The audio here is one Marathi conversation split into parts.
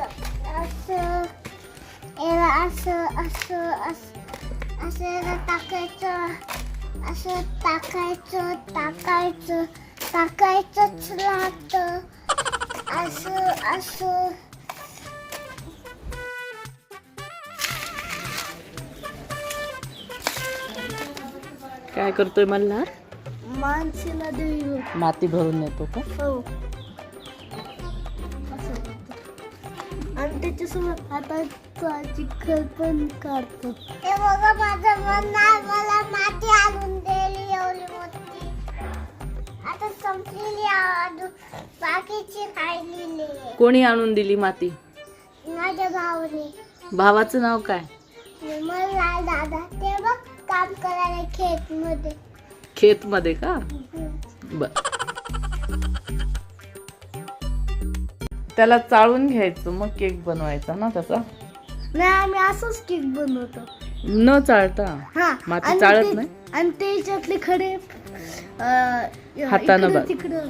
असं याला असं असं असं असं याला टाकायचं असं टाकायचं टाकायचं टाकायचंच लागतं असं असं काय करतोय मल्हार? माणसीला देऊ. माती भरून येतो का? हो. त्याच्यासोबत आता चिखल पण काढतो. हे बघा माझं मन नाही मला माती आणून दिली एवढी मोठी. आता संपलेली अजून बाकीची आहे. कोणी आणून दिली माती? माझ्या भावाने. भावाचं नाव काय? मला दादा ते बघ काम करायला खेत मध्ये खेत मध्ये का बर. त्याला चाळून घ्यायचं मग केक बनवायचा ना तसा नाही आम्ही असंच केक बनवतो. न चाळता? हा माती आणि चाळत ते- नाही? आणि त्याच्यातले खडे अं, हातानं इकडं बघ. तिकडं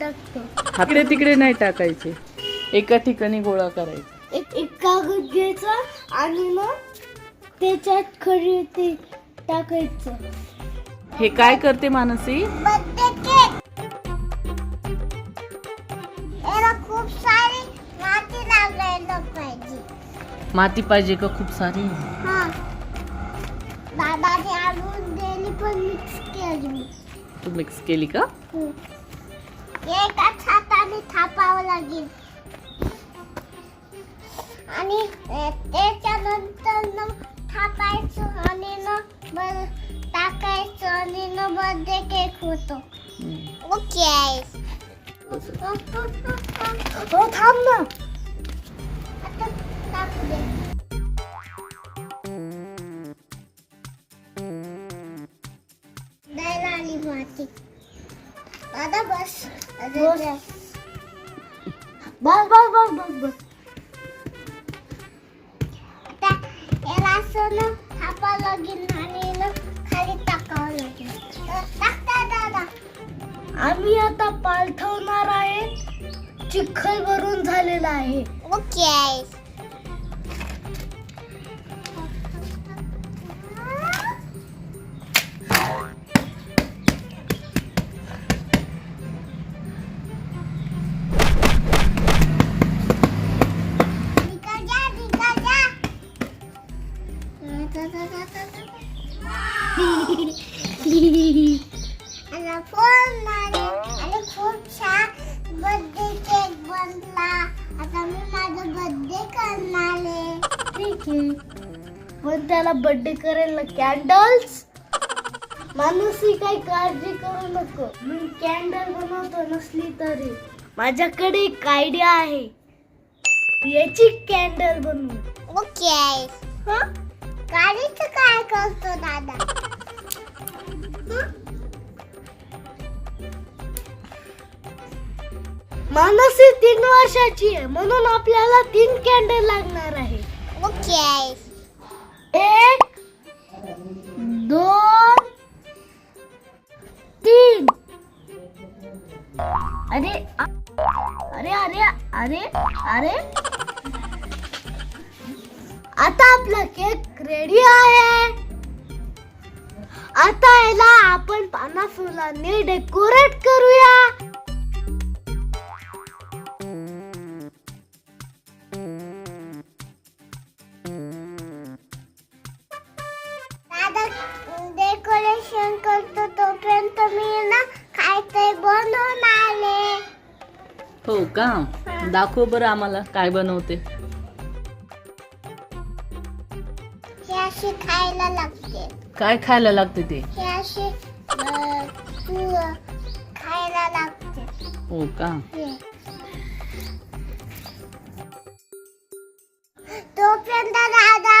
टाकतो. तिकडे तिकडे नाही टाकायचे. एका ठिकाणी गोळा करायचा. एक एक कागद घ्यायचा आणि मग त्याच्यात खडे ते टाकायचं. हे काय करते मानसी? बर्थडे माती पाहिजे का? खूप सारी. हा. दादाने आणून दिली पण मिक्स केली. तू मिक्स केली का? एकाच हाताने थापावं लागेल. आणि त्याच्यानंतर न थापायचं आणि न बर टाकायचं आणि न बर्थडे केक होतो. ओके हो थांब ना. बस बस. बस बस बस बस याला असं ना आणि खाली टाकावं लागेल टाकता दादा आम्ही आता पालथवणार आहे चिखल भरून झालेला आहे ओके पण त्याला बर्थडे करायला कॅन्डल्स माणूसही काही काळजी करू नको. मी कॅन्डल बनवतो नसली तरी. माझ्याकडे एक आयडिया आहे. याची कॅन्डल बनवू. ओके. हा? गाडीचं काय करतो दादा? हं? मानसी तीन वर्षाची आहे. म्हणून आपल्याला तीन कॅन्डल लागणार आहे. ओके. अरे? आता आपला केक रेडी आहे. आता याला आपण पाना फुलांनी डेकोरेट करूया डेकोरेशन करतो तोपर्यंत मी ना काहीतरी बनवून आले. हो का? दाखव बरं आम्हाला काय बनवते. हे अशी खायला लागते. काय खायला लागते ते? हे अशी अं, तू खायला लागते. हो का? तोपर्यंत दादा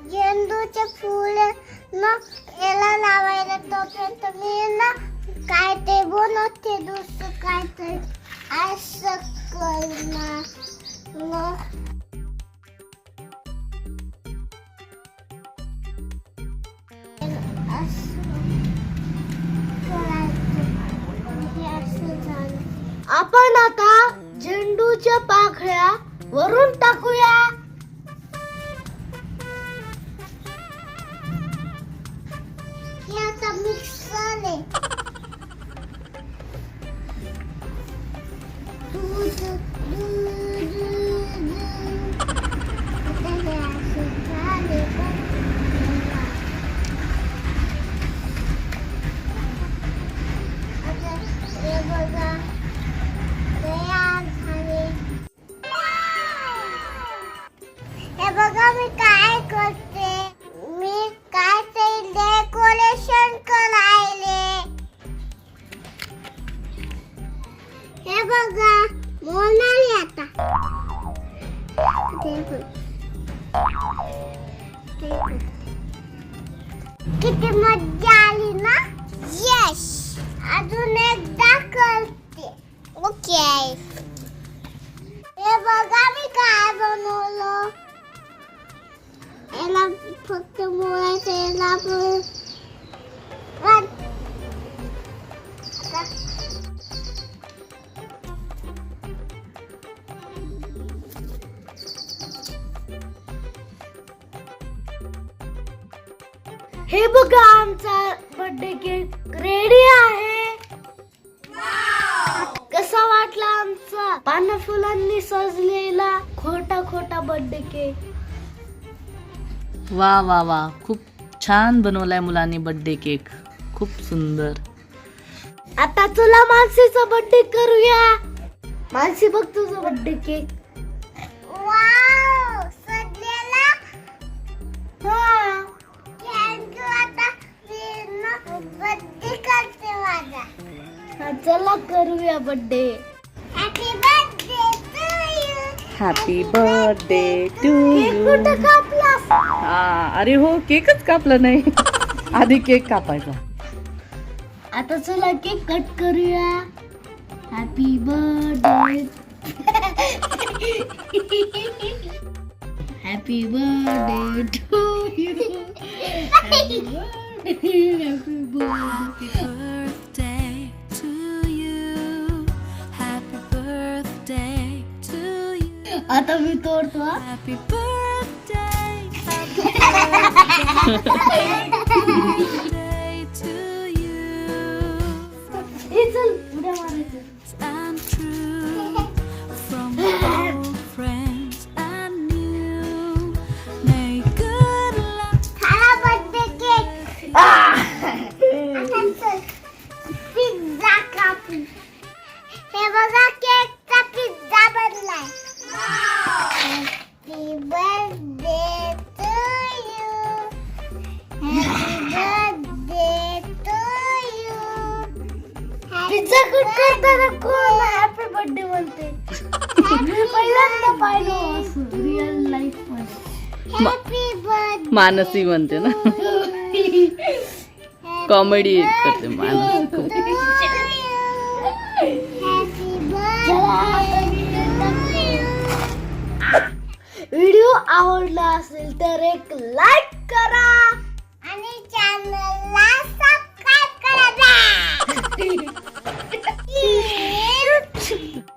झेंडूचे फूल न याला लावायला तोपर्यंत मी ना काय ते बनवते दुसरं काय असं झालं. आपण आता झेंडूच्या पाकळ्या वरून टाकूया हे आता हे बघा आमचा बर्थडे केक रेडी आहे. कसा वाटला आमचा? पानं फुलांनी सजलेला खोटा खोटा बर्थडे केक वा वा वा. खूप छान बनवलाय मुलांनी बर्थडे केक खूप सुंदर. आता तुला मानसीचा बर्थडे करूया. मानसी बघ तुझा बर्थडे केक चला करूया birthday happy birthday to you happy birthday to cake कुठं कापलास? हा अरे हो केकच कापला नाही. आधी केक कापायचा. आता चला केक कट करूया. Happy birthday happy birthday to you happy birthday आता मी तोडतो हा. हे बोलते. मानसी म्हणते ना. कॉमेडी करते व्हिडिओ आवडला असेल तर एक लाईक करा. आणि चॅनल सबस्क्राईब करा.